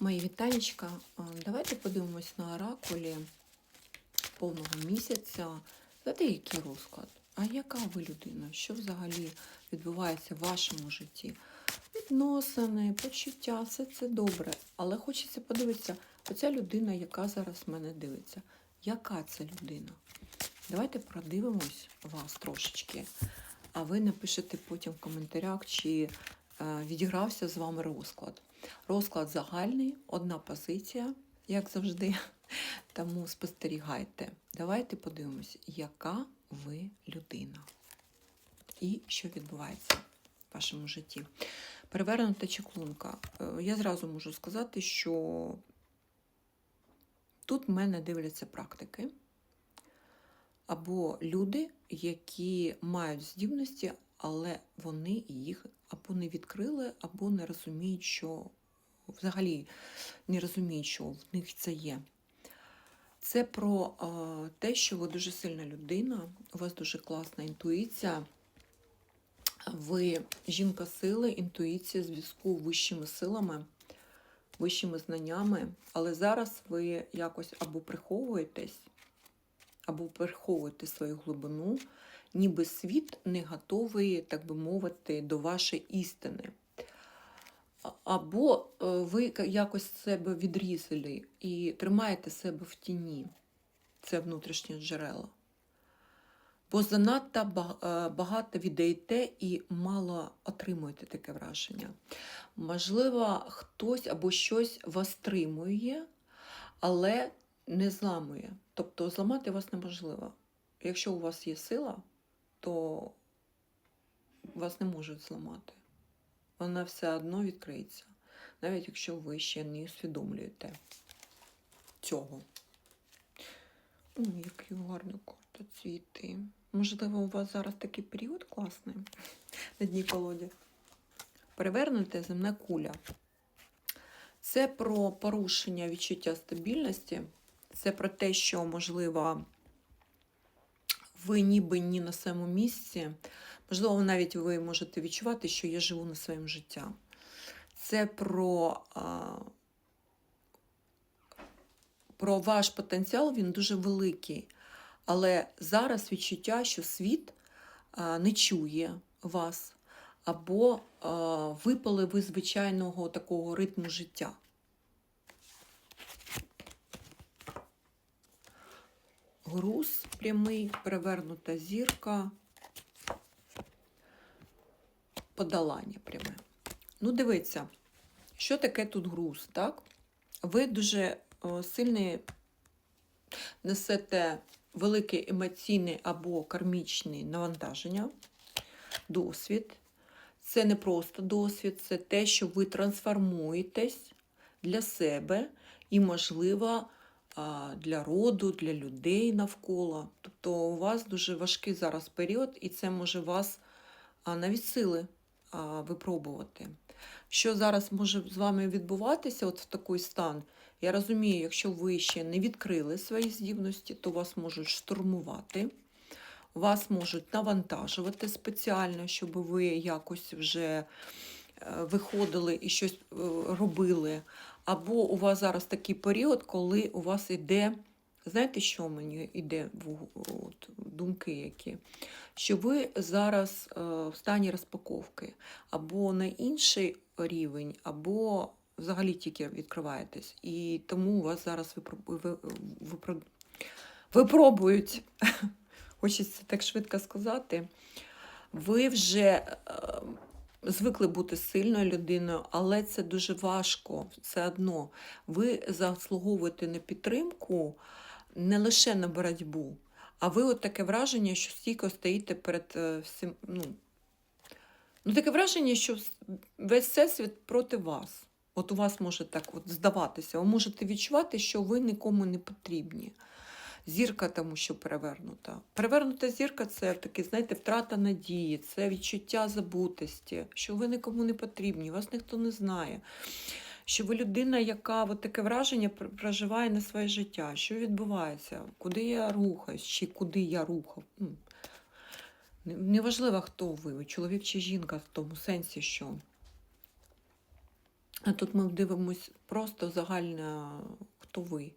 Мої вітанечка. Давайте подивимось на оракулі повного місяця. Знаєте, який розклад? А яка ви людина? Що взагалі відбувається в вашому житті? Відносини, почуття, все це добре. Але хочеться подивитися, оця людина, яка зараз мене дивиться. Яка це людина? Давайте продивимось вас трошечки. А ви напишете потім в коментарях, чи е, відігрався з вами розклад. Розклад загальний, одна позиція, як завжди. Тому спостерігайте. Давайте подивимось, яка ви людина і що відбувається в вашому житті. Перевернута чеклунка. Е, Я зразу можу сказати, що тут в мене дивляться практики. Або люди, які мають здібності, але вони їх або не відкрили, або не розуміють, що взагалі не розуміють, що в них це є. Це про е, те, що ви дуже сильна людина, у вас дуже класна інтуїція. Ви жінка сили, інтуїція, зв'язку вищими силами, вищими знаннями, але зараз ви якось або приховуєтесь, або приховуєте свою глибину, ніби світ не готовий, так би мовити, до вашої істини. Або е, ви якось себе відрізали і тримаєте себе в тіні. Це внутрішнє джерело. Бо занадто е, багато віддаєте і мало отримуєте таке враження. Можливо, хтось або щось вас стримує, але не зламує. Тобто зламати вас неможливо. Якщо у вас є сила, то вас не можуть зламати. Вона все одно відкриється, навіть якщо ви ще не усвідомлюєте цього. Ой, які гарні карти цвіти. Можливо, у вас зараз такий період класний на дні колоді. Перевернута земна куля. Це про порушення відчуття стабільності. Це про те, що, можливо, ви ніби ні на своєму місці. Можливо, навіть ви можете відчувати, що я живу не своїм життям. Це про, про ваш потенціал, він дуже великий. Але зараз відчуття, що світ не чує вас, або випали ви звичайного такого ритму життя. Груз прямий, перевернута зірка, подолання пряме. Ну, дивіться, що таке тут груз, так? Ви дуже о, сильний несете велике емоційне або кармічне навантаження, досвід. Це не просто досвід, це те, що ви трансформуєтесь для себе і, можливо, для роду, для людей навколо. Тобто у вас дуже важкий зараз період, і це може вас навіть сили випробувати. Що зараз може з вами відбуватися от в такий стан? Я розумію, якщо ви ще не відкрили свої здібності, то вас можуть штурмувати, вас можуть навантажувати спеціально, щоб ви якось вже виходили і щось е, робили. Або у вас зараз такий період, коли у вас іде, знаєте, що мені йде в от, думки які? Що ви зараз е, в стані розпаковки, або на інший рівень, або взагалі тільки відкриваєтесь. І тому у вас зараз випро- ви- випро- випробують, хочеться так швидко сказати, ви вже е, звикли бути сильною людиною, але це дуже важко все одно. Ви заслуговуєте на підтримку не лише на боротьбу, а ви от таке враження, що стійко стоїте перед е, всім. Ну, ну таке враження, що весь всесвіт проти вас. От у вас може так от здаватися, ви можете відчувати, що ви нікому не потрібні. Зірка тому, що перевернута. Перевернута зірка це таке, знаєте, втрата надії, це відчуття забутості, що ви нікому не потрібні, вас ніхто не знає. Що ви людина, яка от таке враження проживає на своє життя. Що відбувається? Куди я рухаюсь? Чи куди я рухав? Ну, Неважливо, хто ви чоловік чи жінка, в тому сенсі, що А тут ми дивимось просто загально, хто ви.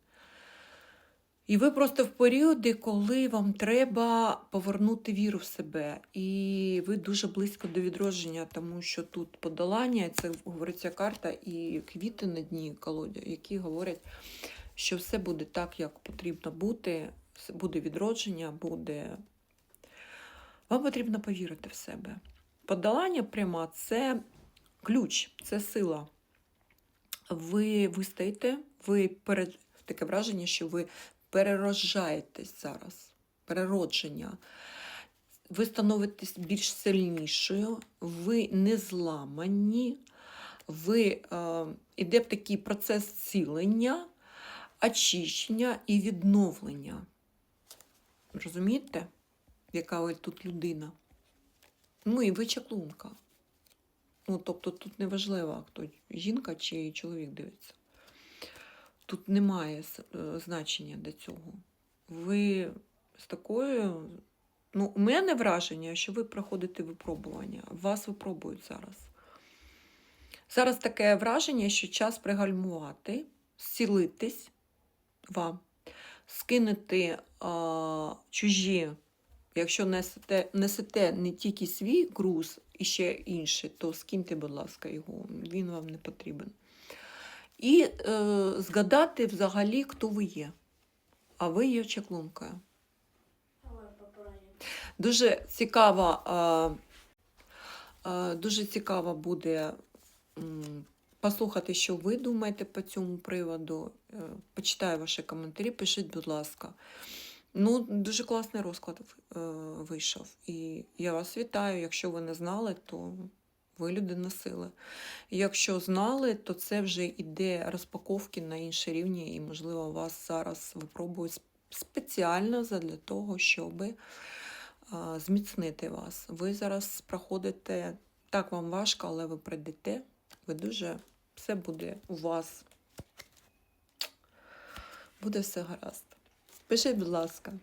І ви просто в періоди, коли вам треба повернути віру в себе. І ви дуже близько до відродження, тому що тут подолання, це говориться карта, і квіти на дні колоді, які говорять, що все буде так, як потрібно бути, буде відродження, буде. Вам потрібно повірити в себе. Подолання пряма це ключ, це сила. Ви вистоїте, ви перед таке враження, що ви перерожаєтесь зараз, переродження. Ви становитесь більш сильнішою, ви не зламані, ви е, іде такий процес зцілення, очищення і відновлення. Розумієте, яка ви тут людина? Ну і ви чаклунка. Ну, тобто тут не важливо, хто жінка чи чоловік дивиться. Тут немає е, значення до цього. Ви з такою. Ну, у мене враження, що ви проходите випробування. Вас випробують зараз. Зараз таке враження, що час пригальмувати, зцілитись вам, скинути а, чужі. Якщо несете, несете не тільки свій груз і ще інший, то скиньте, будь ласка, його. Він вам не потрібен. І е, згадати взагалі, хто ви є. А ви є чаклункою. Дуже цікаво, е, е, дуже цікаво буде м, послухати, що ви думаєте по цьому приводу. Е, Почитаю ваші коментарі, пишіть, будь ласка. Ну, дуже класний розклад е, вийшов. І я вас вітаю. Якщо ви не знали, то ви людина сили. Якщо знали, то це вже йде розпаковки на інші рівні, і, можливо, вас зараз випробують спеціально для того, щоб зміцнити вас. Ви зараз проходите, так вам важко, але ви прийдете. Ви дуже все буде у вас. Буде все гаразд. Пишіть, будь ласка.